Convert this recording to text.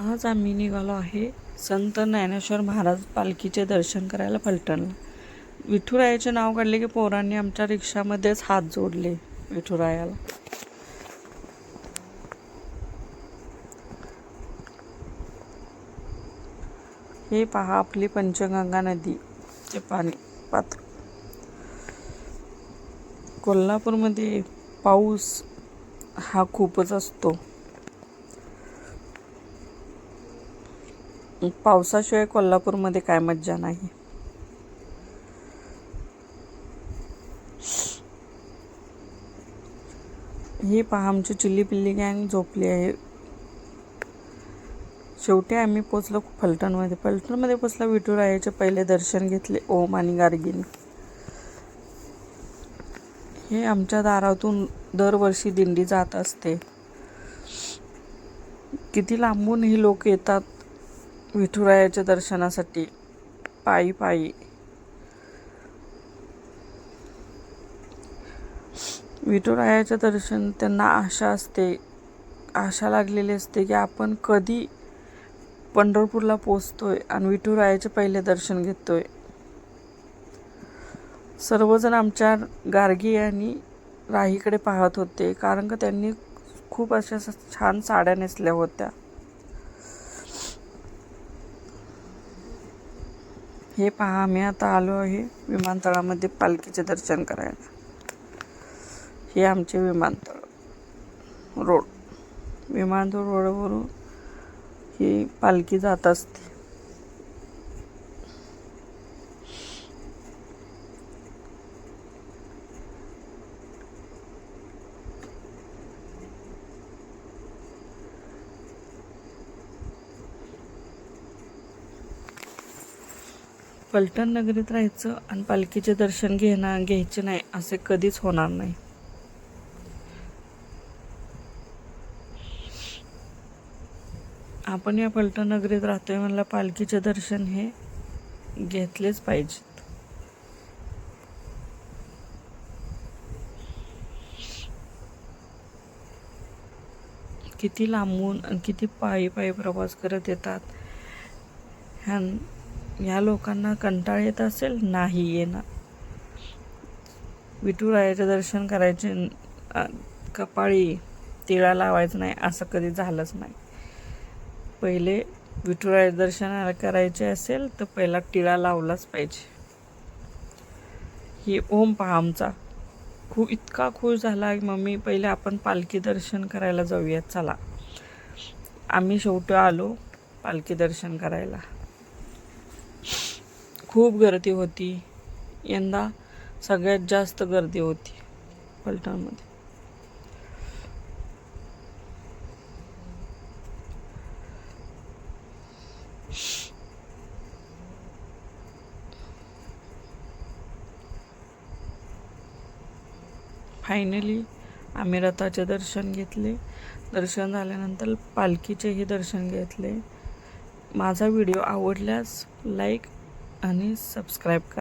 आज आम्ही निघालो आहे संत ज्ञानेश्वर महाराज पालखीचे दर्शन करायला फलटणला विठुरायाचे नाव काढले की पोरांनी आमच्या रिक्षामध्येच हात जोडले विठुरायाला. हे पहा आपली पंचगंगा नदीचे पाणी पात्र. कोल्हापूरमध्ये पाऊस हा खूपच असतो. पावसाशिवाय कोल्हापूरमध्ये काय मज्जा नाही. ही पहा आमची चिल्ली पिल्ली गँग झोपली आहे. शेवटी आम्ही पोचलो फलटणमध्ये. फलटणमध्ये पोचला विठुरायाचे पहिले दर्शन घेतले ओम आणि गार्गीने हे आमच्या दारातून दरवर्षी दिंडी जात असते. किती लांबून ही लोक येतात विठुरायाच्या दर्शनासाठी पायी पायी. विठुरायाचं दर्शन त्यांना आशा असते आशा लागलेली असते की आपण कधी पंढरपूरला पोचतोय आणि विठुरायाचे पहिले दर्शन घेतोय. सर्वजण आमच्या गार्गी आणि राहीकडे पाहत होते कारण का त्यांनी खूप अशा छान साड्या नेसल्या होत्या. हे पहा आम्ही आता आलो आहे विमानतळामध्ये पालखीचे दर्शन करायला. हे आमचे विमानतळ रोड. विमानतळ रोडवरून ही पालखी जात असते. पलटण नगरीत राहायचं आणि पालखीचे दर्शन घेणं घ्यायचे नाही असे कधीच होणार नाही. आपण या पलटण नगरीत राहतोय म्हणलं पालखीचे दर्शन हे घेतलेच पाहिजेत. किती लांबून आणि किती पायी पायी प्रवास करत येतात. ह्या ह्या लोकांना कंटाळ येत असेल नाही येणार. विठुरायाचे दर्शन करायचे कपाळी तिळा लावायचं नाही असं कधी झालंच नाही. पहिले विठुराया दर्शन करायचे असेल तर पहिला टिळा लावलाच पाहिजे. ही ओम पहा आमचा. खूप इतका खुश झाला की मम्मी पहिले आपण पालखी दर्शन करायला जाऊयात चला. आम्ही शेवटी आलो पालखी दर्शन करायला. खूप गर्दी होती. यंदा सगळ्यात जास्त गर्दी होती पलटणमध्ये. फायनली आम्ही रथाचे दर्शन घेतले. दर्शन झाल्यानंतर पालखीचेही दर्शन घेतले. माझा व्हिडिओ आवडल्यास लाईक आणि सबस्क्राईब करा.